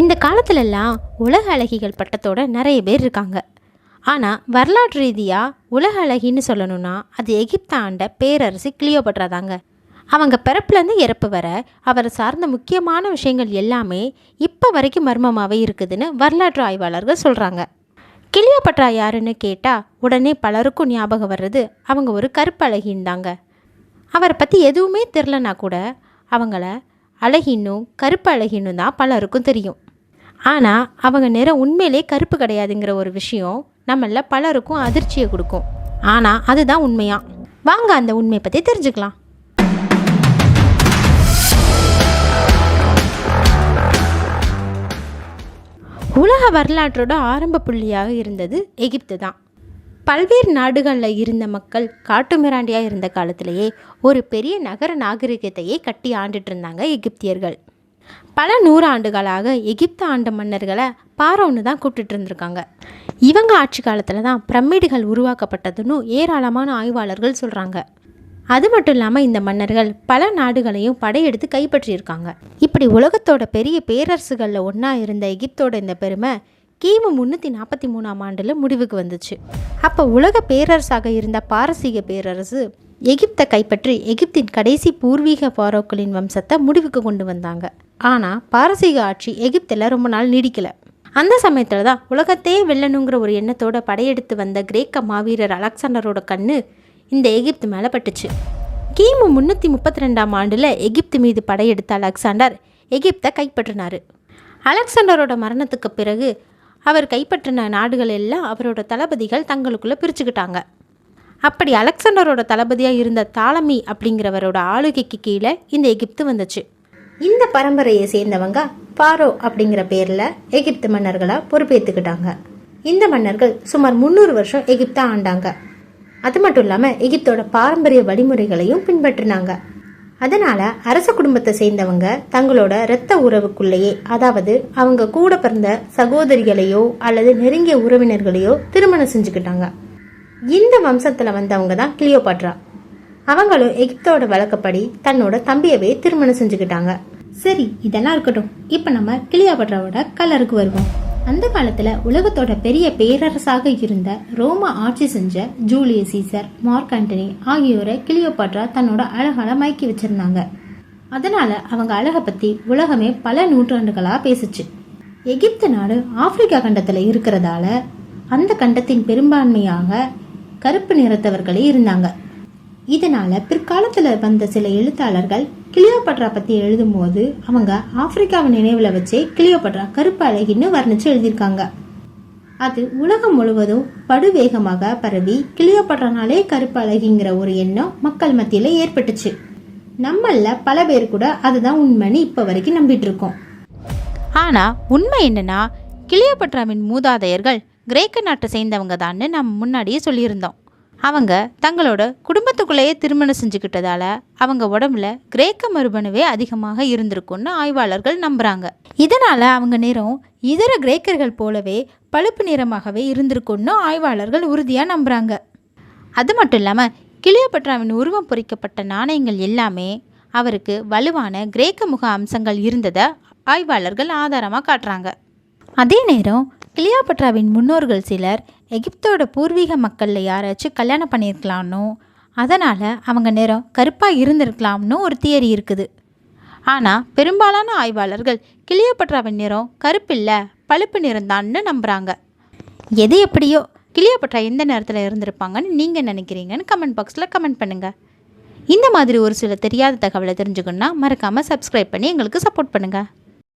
இந்த காலத்துலலாம் உலக அழகிகள் பட்டத்தோட நிறைய பேர் இருக்காங்க. ஆனால் வரலாற்று ரீதியாக உலக அழகின்னு சொல்லணும்னா அது எகிப்த ஆண்ட பேரரசி கிளியோபட்ரா தாங்க. அவங்க பிறப்புலேருந்து இறப்பு வர அவரை சார்ந்த முக்கியமான விஷயங்கள் எல்லாமே இப்போ வரைக்கும் மர்மமாகவே இருக்குதுன்னு வரலாற்று ஆய்வாளர்கள் சொல்கிறாங்க கிளியோபட்ரா யாருன்னு கேட்டால் உடனே பலருக்கும் ஞாபகம் வர்றது அவங்க ஒரு கருப்பு தாங்க. அவரை பற்றி எதுவுமே தெரிலனா கூட அவங்கள அழகின்னும் கருப்பு அழகின்னும் தான் பலருக்கும் தெரியும். ஆனால் அவங்க நிறம் உண்மையிலே கருப்பு கிடையாதுங்கிற ஒரு விஷயம் நம்மள பலருக்கும் அதிர்ச்சியை கொடுக்கும். ஆனால் அதுதான் உண்மையா? வாங்க அந்த உண்மையை பற்றி தெரிஞ்சுக்கலாம். உலக வரலாற்றோட ஆரம்ப புள்ளியாக இருந்தது எகிப்து தான் பல்வேறு நாடுகளில் இருந்த மக்கள் காட்டுமிராண்டியாக இருந்த காலத்திலேயே ஒரு பெரிய நகர நாகரிகத்தையே கட்டி ஆண்டுட்டு இருந்தாங்க எகிப்தியர்கள். பல நூறு ஆண்டுகளாக எகிப்து ஆண்ட மன்னர்களை பாரோன்னு தான் கூப்பிட்டுட்டு இருந்திருக்காங்க. இவங்க ஆட்சி காலத்தில் தான் பிரமிடுகள் உருவாக்கப்பட்டதுன்னு ஏராளமான ஆய்வாளர்கள் சொல்கிறாங்க அது மட்டும் இல்லாமல் இந்த மன்னர்கள் பல நாடுகளையும் படையெடுத்து கைப்பற்றியிருக்காங்க. இப்படி உலகத்தோட பெரிய பேரரசுகளில் ஒன்றா இருந்த எகிப்தோட இந்த பெருமை கிமு முந்நூற்றி நாற்பத்தி மூணாம் ஆண்டில் முடிவுக்கு வந்துச்சு. அப்போ உலக பேரரசாக இருந்த பாரசீக பேரரசு எகிப்தை கைப்பற்றி எகிப்தின் கடைசி பூர்வீக பாரோக்களின் வம்சத்தை முடிவுக்கு கொண்டு வந்தாங்க. ஆனால் பாரசீக ஆட்சி எகிப்தில் ரொம்ப நாள் நீடிக்கலை. அந்த சமயத்தில் தான் உலகத்தையே வெல்லணுங்கிற ஒரு எண்ணத்தோட படையெடுத்து வந்த கிரேக்க மாவீரர் அலெக்சாண்டரோட கண்ணு இந்த எகிப்து மேலே பட்டுச்சு. கிமு முந்நூற்றி முப்பத்தி ரெண்டாம் ஆண்டில் எகிப்து மீது படையெடுத்த அலெக்சாண்டர் எகிப்தை கைப்பற்றினார். அலெக்சாண்டரோட மரணத்துக்கு பிறகு அவர் கைப்பற்றின நாடுகள் எல்லாம் அவரோட தளபதிகள் தங்களுக்குள்ளே பிரிச்சுக்கிட்டாங்க. அப்படி அலெக்சாண்டரோட தளபதியாக இருந்த தாலமி அப்படிங்கிறவரோட ஆளுகைக்கு கீழே இந்த எகிப்து வந்துச்சு. இந்த பரம்பரையை சேர்ந்தவங்க பாரோ அப்படிங்கிற பேரில் எகிப்து மன்னர்களாக பொறுப்பேற்றுக்கிட்டாங்க இந்த மன்னர்கள் சுமார் முந்நூறு வருஷம் எகிப்தா ஆண்டாங்க. அது மட்டும் இல்லாமல் எகிப்தோட பாரம்பரிய வழிமுறைகளையும் பின்பற்றினாங்க. அதனால அரச குடும்பத்தை சேர்ந்தவங்க தங்களோட இரத்த உறவுக்குள்ளேயே அதாவது அவங்க கூட பிறந்த சகோதரிகளையோ அல்லது நெருங்கிய உறவினர்களையோ திருமணம் செஞ்சுக்கிட்டாங்க. இந்த வம்சத்தில் வந்தவங்க தான் கிளியோபாட்ரா. அவங்களும் எகிப்தோட வழக்கப்படி தன்னோட தம்பியவே திருமணம் செஞ்சுக்கிட்டாங்க. சரி இதெல்லாம் இருக்கட்டும். இப்போ நம்ம கிளியோபாட்ராவோட கலருக்கு வருவோம். அந்த காலத்தில் உலகத்தோட பெரிய பேரரசாக இருந்த ரோமா ஆட்சி செஞ்ச ஜூலியஸ் சீசர் மார்க் ஆண்டனி ஆகியோரை கிளியோபாட்ரா தன்னோட அழகால மயக்கி வச்சிருந்தாங்க. அதனால அவங்க அழகை பத்தி உலகமே பல நூற்றாண்டுகளா பேசுச்சு. எகிப்து நாடு ஆப்பிரிக்கா கண்டத்தில் இருக்கிறதால அந்த கண்டத்தின் பெரும்பான்மையாக கருப்பு நிறத்தவர்களே இருந்தாங்க. இதனால பிற்காலத்துல வந்த சில எழுத்தாளர்கள் கிளியோபட்ரா பத்தி எழுதும்போது அவங்க ஆப்பிரிக்காவை நினைவுல வச்சே கிளியோபட்ரா கருப்பு அழகின்னு வர்ணிச்சு எழுதியிருக்காங்க. அது உலகம் முழுவதும் படுவேகமாக பரவி கிளியோபட்ரானாலே கருப்பு அழகிங்கிற ஒரு எண்ணம் மக்கள் மத்தியில ஏற்பட்டுச்சு. நம்மள பல பேர் கூட அதுதான் உண்மைன்னு இப்ப வரைக்கும் நம்பிட்டு இருக்கோம். ஆனா உண்மை என்னன்னா கிளியோபட்ராவின் மூதாதையர்கள் கிரேக்க நாட்டை சேர்ந்தவங்க தான்னு நம்ம முன்னாடியே சொல்லியிருந்தோம். அவங்க தங்களோட குடும்பத்துக்குள்ளேயே திருமணம் செஞ்சுக்கிட்டதால அவங்க உடம்புல கிரேக்க மரபணுவே அதிகமாக இருந்திருக்கும்னு ஆய்வாளர்கள் நம்புகிறாங்க இதனால் அவங்க நிறம் இதர கிரேக்கர்கள் போலவே பழுப்பு நிறமாகவே இருந்திருக்கும்னு ஆய்வாளர்கள் உறுதியாக நம்புகிறாங்க அது மட்டும் இல்லாமல் கிளியோபட்ராவின் உருவம் பொறிக்கப்பட்ட நாணயங்கள் எல்லாமே அவருக்கு வலுவான கிரேக்க முக அம்சங்கள் இருந்ததை ஆய்வாளர்கள் ஆதாரமாக காட்டுறாங்க. அதே நேரம் கிளியோபட்ராவின் முன்னோர்கள் சிலர் எகிப்தோட பூர்வீக மக்களில் யாராச்சும் கல்யாணம் பண்ணியிருக்கலாம்னோ அதனால் அவங்க நிறம் கருப்பாக இருந்திருக்கலாம்னு ஒரு தியரி இருக்குது. ஆனால் பெரும்பாலான ஆய்வாளர்கள் கிளியோபட்ராவின் நிறம் கருப்பில்லை பழுப்பு நிறம்தான்னு நம்புகிறாங்க எது எப்படியோ கிளியோபட்ரா எந்த நேரத்தில் இருந்திருப்பாங்கன்னு நீங்கள் நினைக்கிறீங்கன்னு கமெண்ட் பாக்ஸில் கமெண்ட் பண்ணுங்கள் இந்த மாதிரி ஒரு சில தெரியாத தகவலை தெரிஞ்சுக்கணுன்னா மறக்காமல் சப்ஸ்கிரைப் பண்ணி எங்களுக்கு சப்போர்ட் பண்ணுங்கள்